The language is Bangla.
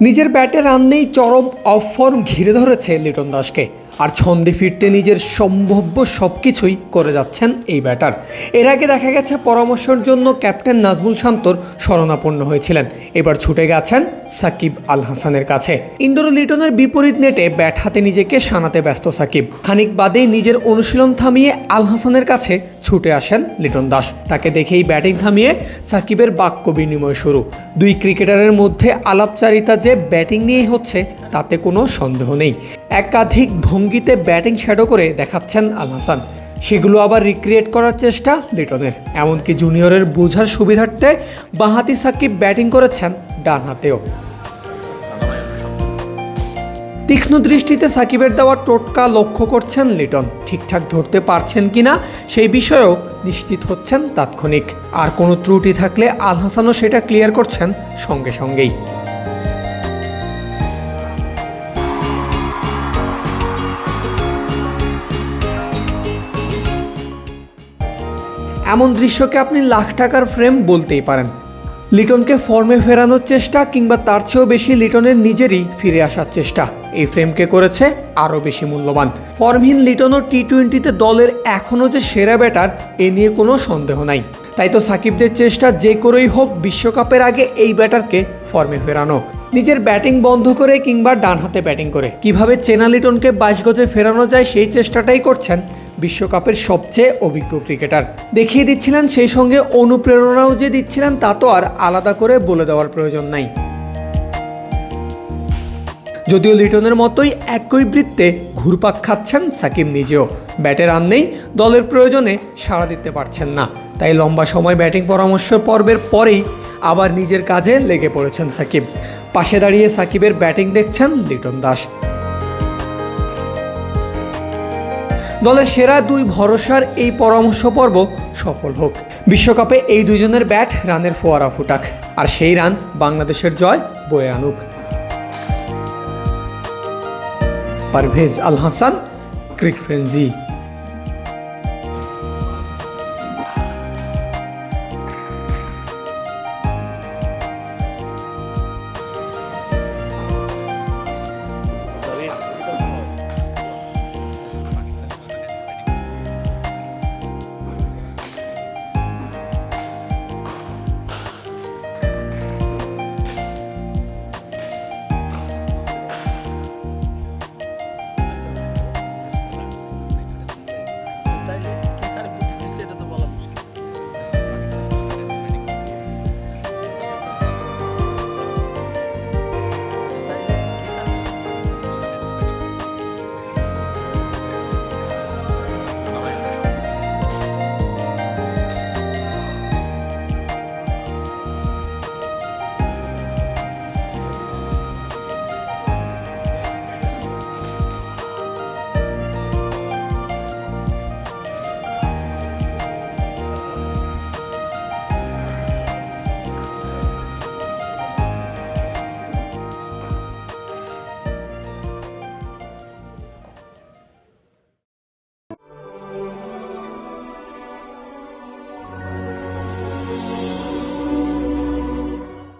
নিজের ব্যাটে রান নেই চরম অফ ফর্ম ঘিরে ধরেছে লিটন দাসকে। আর ছন্দে ফিরতে নিজের সম্ভাব্য সব কিছুই করে যাচ্ছেন এই ব্যাটার। এর আগে দেখা গেছে পরামর্শের জন্য ক্যাপ্টেন নাজমুল শান্তর শরণাপন্ন হয়েছিলেন। এবার ছুটে গেছেন সাকিব আল হাসানের কাছে। ইন্ডোর লিটনের বিপরীত নেটে ব্যাট হাতে নিজেকে সানাতে ব্যস্ত সাকিব। খানিক বাদেই নিজের অনুশীলন থামিয়ে আল হাসানের কাছে ছুটে আসেন লিটন দাস। তাকে দেখেই ব্যাটিং থামিয়ে সাকিবের বাক্য বিনিময় শুরু। দুই ক্রিকেটারের মধ্যে আলাপচারিতা যে ব্যাটিং নিয়েই হচ্ছে, তাতে কোনো সন্দেহ নেই। একাধিক ভঙ্গিতে ব্যাটিং শ্যাডো করে দেখাচ্ছেন আল হাসান। সেগুলো আবার রিক্রিয়েট করার চেষ্টা লিটনের। এমনকি জুনিয়রের বোঝার সুবিধার্থে বাঁহাতি সাকিব ব্যাটিং করেছেন ডান হাতেও তীক্ষ্ণ দৃষ্টিতে সাকিবের দেওয়া টোটকা লক্ষ্য করছেন লিটন। ঠিকঠাক ধরতে পারছেন কিনা সেই বিষয়েও নিশ্চিত হচ্ছেন তাৎক্ষণিক। আর কোনো ত্রুটি থাকলে আল হাসানও সেটা ক্লিয়ার করছেন সঙ্গে সঙ্গেই। এমন দৃশ্যকে আপনি লাখ টাকার ফ্রেম বলতেই পারেন। লিটনকে ফর্মে ফেরানোর চেষ্টা কিংবা তার চেয়েও বেশি লিটনের নিজেরই ফিরে আসার চেষ্টা। এই ফ্রেমকে করেছে আরও বেশি মূল্যবান। ফর্মহীন লিটনও টি টোয়েন্টিতে দলের এখনও যে সেরা ব্যাটার, এ নিয়ে কোনো সন্দেহ নাই। তাই তো সাকিবদের চেষ্টা যে করেই হোক, বিশ্বকাপের আগে এই ব্যাটারকে ফর্মে ফেরানো। নিজের ব্যাটিং বন্ধ করে কিংবা ডান হাতে ব্যাটিং করে। কীভাবে চেনা লিটনকে বাইশ গজে ফেরানো যায় সেই চেষ্টাটাই করছেন বিশ্বকাপের সবচেয়ে অভিজ্ঞ ক্রিকেটার। দেখিয়ে দিচ্ছিলেন সেই সঙ্গে অনুপ্রেরণাও যে দিচ্ছিলেন তা তো আর আলাদা করে বলে দেওয়ার প্রয়োজন নাই। যদিও লিটনের মতোই একই বৃত্তে ঘুরপাক খাচ্ছেন সাকিব নিজেও। ব্যাটে রান নেই, দলের প্রয়োজনে সাড়া দিতে পারছেন না। তাই লম্বা সময় ব্যাটিং পরামর্শ পর্বের পরেই আবার নিজের কাজে লেগে পড়েছেন সাকিব। পাশে দাঁড়িয়ে সাকিবের ব্যাটিং দেখছেন লিটন দাস। দলের সেরা দুই ভরসার এই পরামর্শ পর্ব সফল হোক। বিশ্বকাপে এই দুজনের ব্যাট রানের ফোয়ারা ফুটাক। আর সেই রান বাংলাদেশের জয় বয়ে আনুক। Parvez Al Hasan cric frenzy